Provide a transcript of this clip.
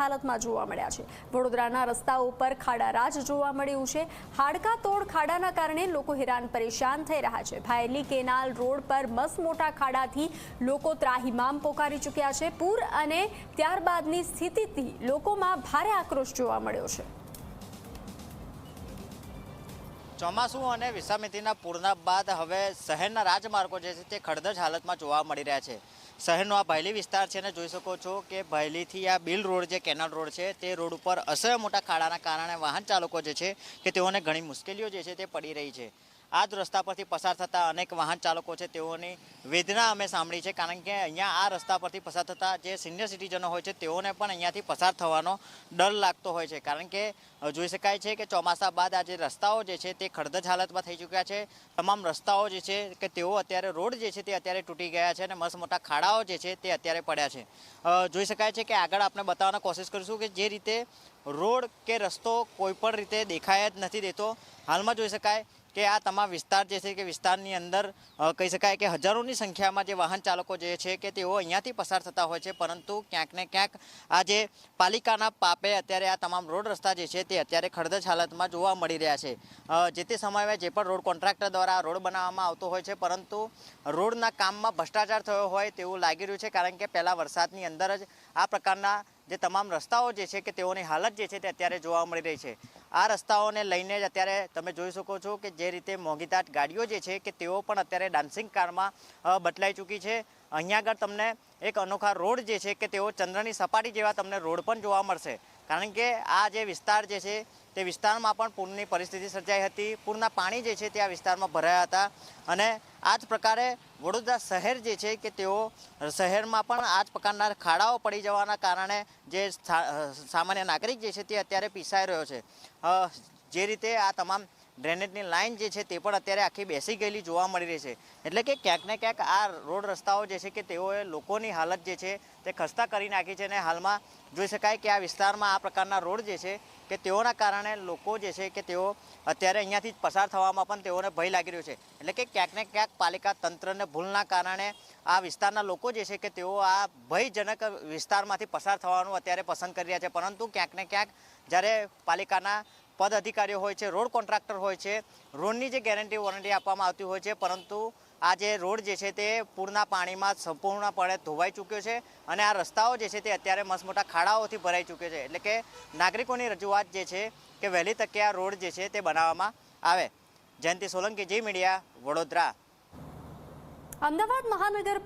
હાલતમાં જોવા મળ્યા છે. વડોદરાના રસ્તાઓ પર ખાડા રાજ જોવા મળ્યું છે. હાડકા તોડ ખાડાના કારણે લોકો હેરાન પરેશાન થઈ રહ્યા છે. ભાયલી કેનાલ રોડ પર મસ મોટા ખાડાથી લોકો ત્રાહિમામ પોકારી ચૂક્યા છે. પૂર અને ત્યારબાદની સ્થિતિથી લોકોમાં ભારે આક્રોશ જોવા મળ્યો છે. ચોમાસું અને વિસામિતિના પૂરના બાદ હવે શહેરના રાજમાર્ગો જે છે તે ખડદજ હાલતમાં જોવા મળી રહ્યા છે. શહેરનો આ ભાયલી વિસ્તાર છે અને જોઈ શકો છો કે ભાયલીથી આ બિલ રોડ જે કેનાલ રોડ છે તે રોડ ઉપર અસહ્ય મોટા ખાડાના કારણે વાહન ચાલકો જે છે કે તેઓને ઘણી મુશ્કેલીઓ જે છે તે પડી રહી છે. આ જ રસ્તા પરથી પસાર થતા અનેક વાહન ચાલકો છે, તેઓની વેદના અમે સાંભળી છે, કારણ કે અહીંયા આ રસ્તા પરથી પસાર થતા જે સિનિયર સિટીઝનો હોય છે, તેઓને પણ અહીંયાથી પસાર થવાનો ડર લાગતો હોય છે. કારણ કે જોઈ શકાય છે કે ચોમાસા બાદ આ જે રસ્તાઓ જે છે, તે ખડદજ હાલતમાં થઈ ચૂક્યા છે. તમામ રસ્તાઓ જે છે કે તેઓ અત્યારે રોડ જે છે, તે અત્યારે તૂટી ગયા છે અને મસ્ત મોટા ખાડાઓ જે છે, તે અત્યારે પડ્યા છે. જોઈ શકાય છે કે આગળ આપણે બતાવવાનો કોશિશ કરીશું કે જે રીતે રોડ કે રસ્તો કોઈ પણ રીતે દેખાય જ નથી દેતો. હાલમાં જોઈ શકાય કે આ તમામ વિસ્તાર જે છે કે વિસ્તારની અંદર કહી શકાય કે હજારોની સંખ્યામાં જે વાહન ચાલકો જે છે કે તેઓ અહીંયાથી પસાર થતા હોય છે, પરંતુ ક્યાંક ને ક્યાંક આ જે પાલિકાના પાપે અત્યારે આ તમામ રોડ રસ્તા જે છે તે અત્યારે ખડદજ હાલતમાં જોવા મળી રહ્યા છે. જે તે સમયે જે પણ રોડ કોન્ટ્રાક્ટર દ્વારા રોડ બનાવવામાં આવતો હોય છે, પરંતુ રોડના કામમાં ભ્રષ્ટાચાર થયો હોય તેવું લાગી રહ્યું છે, કારણ કે પહેલાં વરસાદની અંદર જ આ પ્રકારના જે તમામ રસ્તાઓ જે છે કે તેઓની હાલત જે છે તે અત્યારે જોવા મળી રહી છે. આ રસ્તાઓને લઈને જ અત્યારે તમે જોઈ શકો છો કે જે રીતે મોંઘીદાટ ગાડીઓ જે છે કે તેઓ પણ અત્યારે ડાન્સિંગ કારમાં બદલાઈ ચૂકી છે. અહીંયા આગળ તમને એક અનોખા રોડ જે છે કે તેઓ ચંદ્રની સપાટી જેવા તમને રોડ પણ જોવા મળશે. કારણ કે આ જે વિસ્તાર જે છે તે વિસ્તારમાં પણ પૂરની પરિસ્થિતિ સર્જાઈ હતી. પૂરના પાણી જે છે તે આ વિસ્તારમાં ભરાયા હતા. અને આ જ પ્રકારે વડોદરા શહેર જે છે કે તેઓ શહેરમાં પણ આ જ પ્રકારના ખાડાઓ પડી જવાના કારણે જે સામાન્ય નાગરિક જે છે તે અત્યારે પીસાઈ રહ્યો છે. જે રીતે આ તમામ ડ્રેનેજની લાઇન જે છે તે પણ અત્યારે આખી બેસી ગયેલી જોવા મળી રહી છે. એટલે કે ક્યાંક ને ક્યાંક આ રોડ રસ્તાઓ જે છે કે તેઓએ લોકોની હાલત જે છે તે ખસ્તા કરી નાખી છે અને હાલમાં જોઈ શકાય કે આ વિસ્તારમાં આ પ્રકારના રોડ જે છે કે તેઓના કારણે લોકો જે છે કે તેઓ અત્યારે અહીંયાથી જ પસાર થવામાં પણ તેઓને ભય લાગી રહ્યો છે. એટલે કે ક્યાંક ને ક્યાંક પાલિકા તંત્રને ભૂલના કારણે આ વિસ્તારના લોકો જે છે કે તેઓ આ ભયજનક વિસ્તારમાંથી પસાર થવાનું અત્યારે પસંદ કરી રહ્યા છે. પરંતુ ક્યાંક ને ક્યાંક જ્યારે પાલિકાના પદ અધિકારીઓ હોય છે, રોડ કોન્ટ્રાક્ટર હોય છે, રોડની જે ગેરંટી વોરંટી આપવામાં આવતી હોય છે, પરંતુ આ જે રોડ જે છે તે પૂરના પાણીમાં સંપૂર્ણપણે ધોવાઈ ચૂક્યો છે અને આ રસ્તાઓ જે છે તે અત્યારે મસમોટા ખાડાઓથી ભરાઈ ચૂક્યો છે. એટલે કે નાગરિકોની રજૂઆત જે છે કે વહેલી તકે આ રોડ જે છે તે બનાવવામાં આવે. Jayanti Solanki Zee Media, Vadodara. Ahmedabad મહાનગરપાલિકા